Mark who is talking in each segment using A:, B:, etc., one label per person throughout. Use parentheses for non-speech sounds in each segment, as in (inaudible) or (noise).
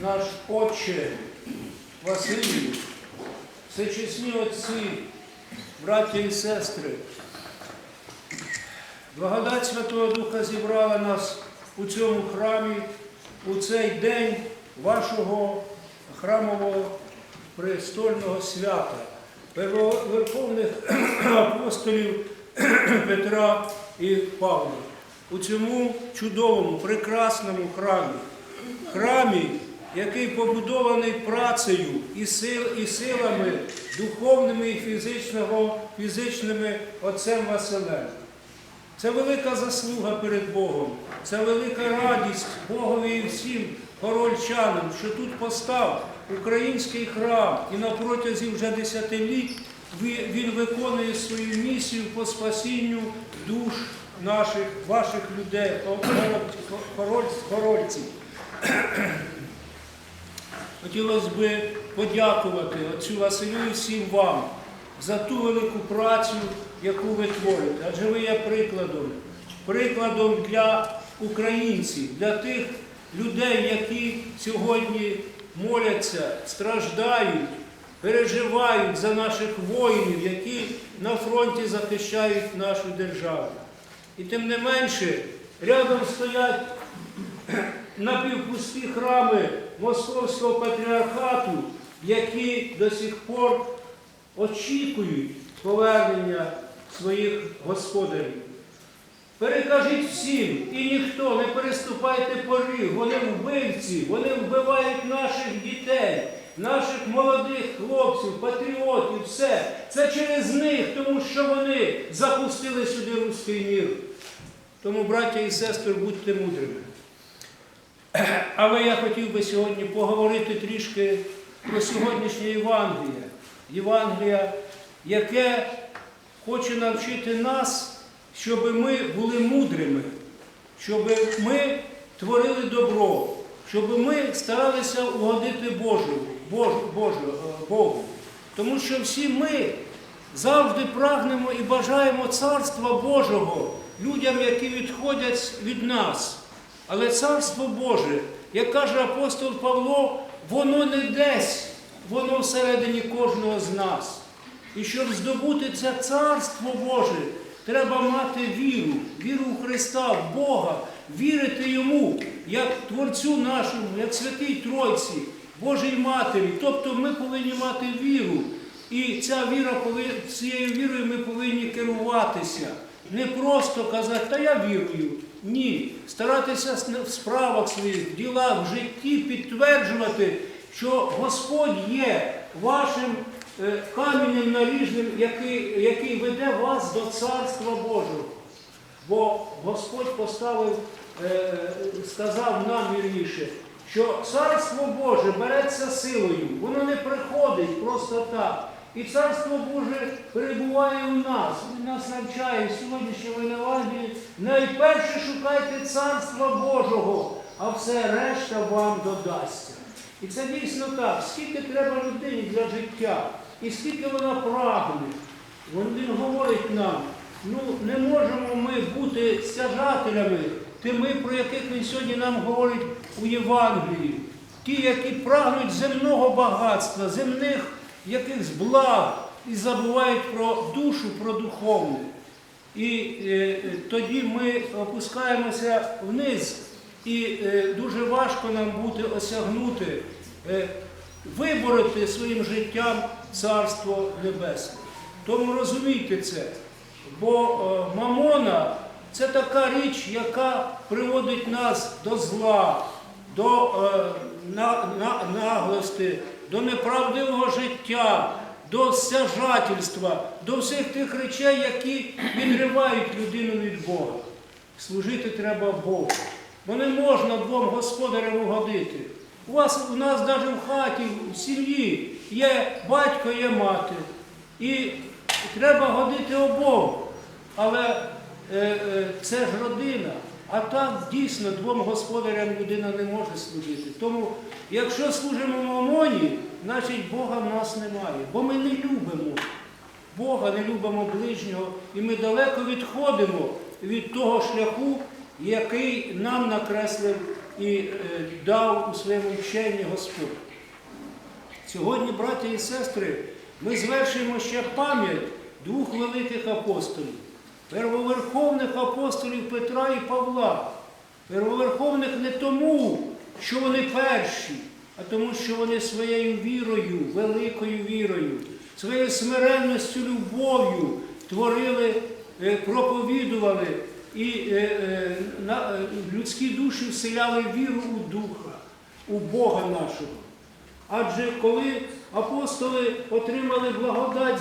A: наш Отче Василій, всечесні отці, браття і сестри, благодать Святого Духа зібрала нас у цьому храмі у цей день вашого храмового престольного свята, первоверховних (clears throat) апостолів (clears throat) Петра і Павла. У цьому чудовому, прекрасному храмі, храмі, який побудований працею і, сил, і силами духовними і фізичного, фізичними отцем Василем. Це велика заслуга перед Богом, це велика радість Богові і всім горольчанам, що тут постав український храм, і на протязі вже десятиліть він виконує свою місію по спасінню душ наших, ваших людей, горольців. Хотілося б подякувати отцю Василю і всім вам за ту велику працю, яку ви творите. Адже ви є прикладом, прикладом для українців, для тих людей, які сьогодні моляться, страждають, переживають за наших воїнів, які на фронті захищають нашу державу. І тим не менше, рядом стоять напівпусті храми Московського патріархату, які до сих пор очікують повернення своїх господарів. Перекажіть всім, і ніхто, не переступайте поріг, вони вбивці, вони вбивають наших дітей, наших молодих хлопців, патріотів, все. Це через них, тому що вони запустили сюди руський мір. Тому, браття і сестри, будьте мудрими. Але я хотів би сьогодні поговорити трішки про сьогоднішнє Євангеліє. Євангелія, яке хоче навчити нас, щоб ми були мудрими, щоб ми творили добро, щоб ми старалися угодити Божу, Божу, Божу, е, Богу. Тому що всі ми завжди прагнемо і бажаємо Царства Божого людям, які відходять від нас. Але Царство Боже, як каже апостол Павло, воно не десь, воно всередині кожного з нас. І щоб здобути це Царство Боже, треба мати віру, віру в Христа, в Бога, вірити Йому, як Творцю нашому, як Святій Тройці, Божій Матері. Тобто ми повинні мати віру. І ця віра, цією вірою ми повинні керуватися. Не просто казати, та я вірую. Ні. Старатися в справах своїх, в ділах, в житті підтверджувати, що Господь є вашим е, каменем наріжним, який, який веде вас до Царства Божого. Бо Господь поставив, е, сказав нам вірніше, що Царство Боже береться силою, воно не приходить просто так. І Царство Боже перебуває у нас. Він нас навчає в сьогоднішньому Евангелії. Найперше шукайте Царства Божого, а все решта вам додасться. І це дійсно так. Скільки треба людині для життя, і скільки вона прагне. Він говорить нам, ну не можемо ми бути стяжателями тими, про яких він сьогодні нам говорить у Євангелії. Ті, які прагнуть земного багатства, земних якихось благ і забувають про душу, про духовне. І е, е, тоді ми опускаємося вниз, і е, дуже важко нам буде осягнути, е, вибороти своїм життям Царство Небесне. Тому розумійте це. Бо е, мамона це така річ, яка приводить нас до зла, до е, на, на, наглости, до неправдивого життя, до стяжательства, до всіх тих речей, які відривають людину від Бога. Служити треба Богу. Бо не можна двом господарям угодити. У вас у нас навіть в хаті, в сім'ї є батько, є мати. І треба годити обом. Але е, е, це ж родина. А так дійсно двом господарям людина не може служити. Тому, якщо служимо мамоні, значить Бога в нас немає. Бо ми не любимо Бога, не любимо ближнього, і ми далеко відходимо від того шляху, який нам накреслив і е, дав у своєму вченні Господь. Сьогодні, браті і сестри, ми звершуємо ще пам'ять двох великих апостолів, первоверховних апостолів Петра і Павла. Первоверховних не тому, що вони перші, а тому, що вони своєю вірою, великою вірою, своєю смиренністю, любов'ю творили, е, проповідували і е, е, на- людські душі вселяли віру у Духа, у Бога нашого. Адже коли апостоли отримали благодать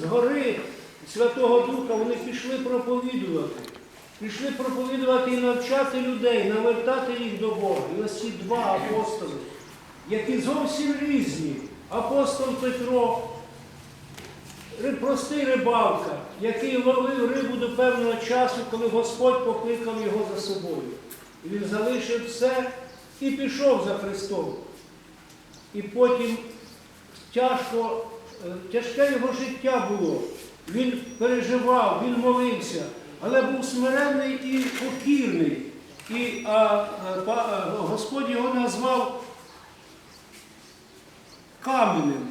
A: з гори Святого Духа, вони пішли проповідувати. Пішли проповідувати і навчати людей, навертати їх до Бога. І ось ці два апостоли, які зовсім різні. Апостол Петро, простий рибалка, який ловив рибу до певного часу, коли Господь покликав його за собою. І він залишив все і пішов за Христом. І потім тяжко, е, тяжке його життя було. Він переживав, він молився, але був смиренний і покірний. І а, а, а, Господь його назвав каменем,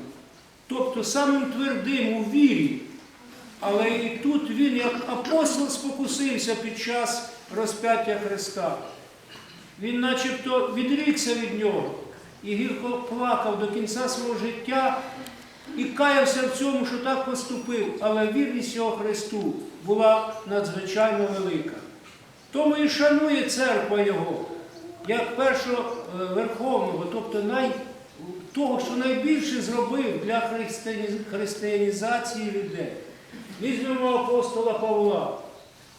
A: тобто самим твердим у вірі. Але і тут він, як апостол, спокусився під час розп'яття Христа. Він начебто відрікся від нього і гірко плакав до кінця свого життя і каявся в цьому, що так поступив, але вірність його Христу була надзвичайно велика. Тому і шанує церква його, як першого е, верховного, тобто най, того, що найбільше зробив для християні- християнізації людей. Візьмемо апостола Павла.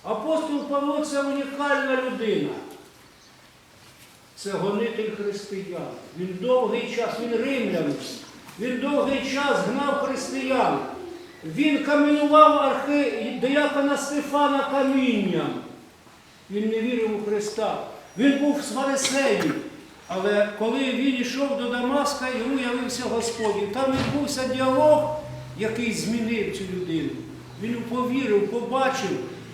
A: Апостол Павло це унікальна людина. Це гонитель християн. Він довгий час, він римлянин. Він довгий час гнав християн. Він каменував архи диякона Стефана камінням. Він не вірив у Христа. Він був з фарисеїв. Але коли він йшов до Дамаска, йому явився Господь. Там відбувся діалог, який змінив цю людину. Він повірив, побачив,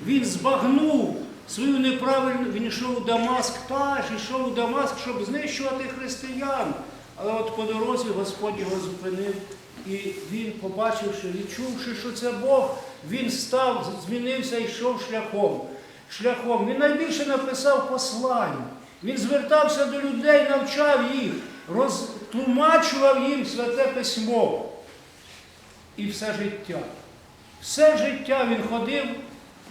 A: він збагнув свою неправильну. Він йшов у Дамаск, теж йшов у Дамаск, щоб знищувати християн. Але от по дорозі Господь його зупинив. І він, побачивши, відчувши, що це Бог, він став, змінився і йшов шляхом. Шляхом. Він найбільше написав послань. Він звертався до людей, навчав їх, розтлумачував їм святе письмо. І все життя. Все життя він ходив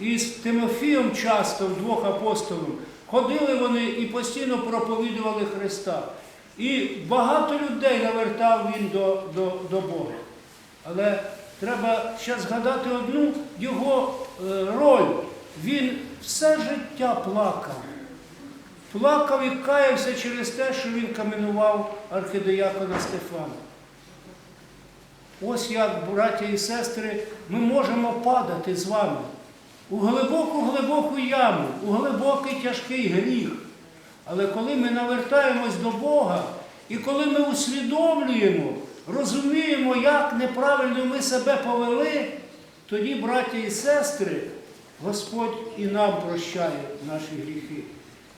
A: із Тимофієм часто, вдвох апостолів. Ходили вони і постійно проповідували Христа. І багато людей навертав він до, до, до Бога. Але треба ще згадати одну його е, роль. Він все життя плакав. Плакав і каявся через те, що він каменував архидиякона Стефана. Ось як, браття і сестри, ми можемо падати з вами у глибоку-глибоку яму, у глибокий тяжкий гріх. Але коли ми навертаємось до Бога, і коли ми усвідомлюємо, розуміємо, як неправильно ми себе повели, тоді, браття і сестри, Господь і нам прощає наші гріхи.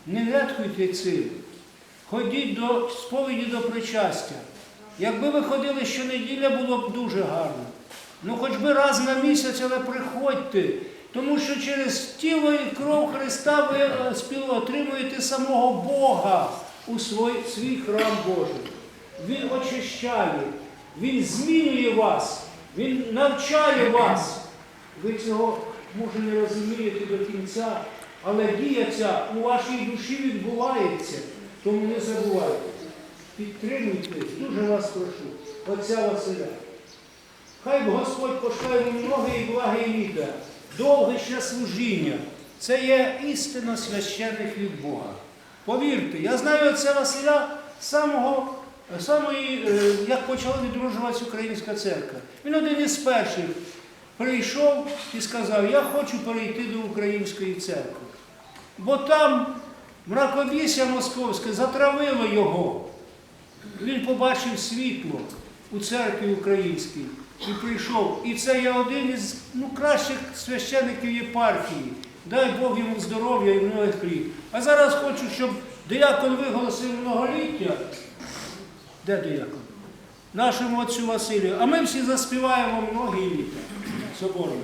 A: Не нехтуйте цим. Ходіть до сповіді до причастя. Якби ви ходили щонеділя, було б дуже гарно. Ну хоч би раз на місяць, але приходьте, тому що через тіло і кров Христа ви е, отримуєте самого Бога у свій, свій храм Божий. Він очищає, Він змінює вас, Він навчає вас. Ви цього, може, не розумієте до кінця, але дія ця у вашій душі відбувається, тому не забувайте. Підтримуйте, дуже вас прошу, отця Василя. Хай Господь пошле йому многі і благі літа, довге ще служіння. Це є істина священних від Бога. Повірте, я знаю отця Василя самого, самої, е, як почала відроджуватися українська церква. Він один із перших прийшов і сказав, я хочу перейти до української церкви. Бо там мраковісся московське затравило його. Він побачив світло у церкві українській і прийшов. І це є один із ну, кращих священиків єпархії. Дай Бог йому здоров'я і многих літ. А зараз хочу, щоб диякон виголосив многоліття. Де диякон? Нашому отцю Василію. А ми всі заспіваємо многі літа соборно.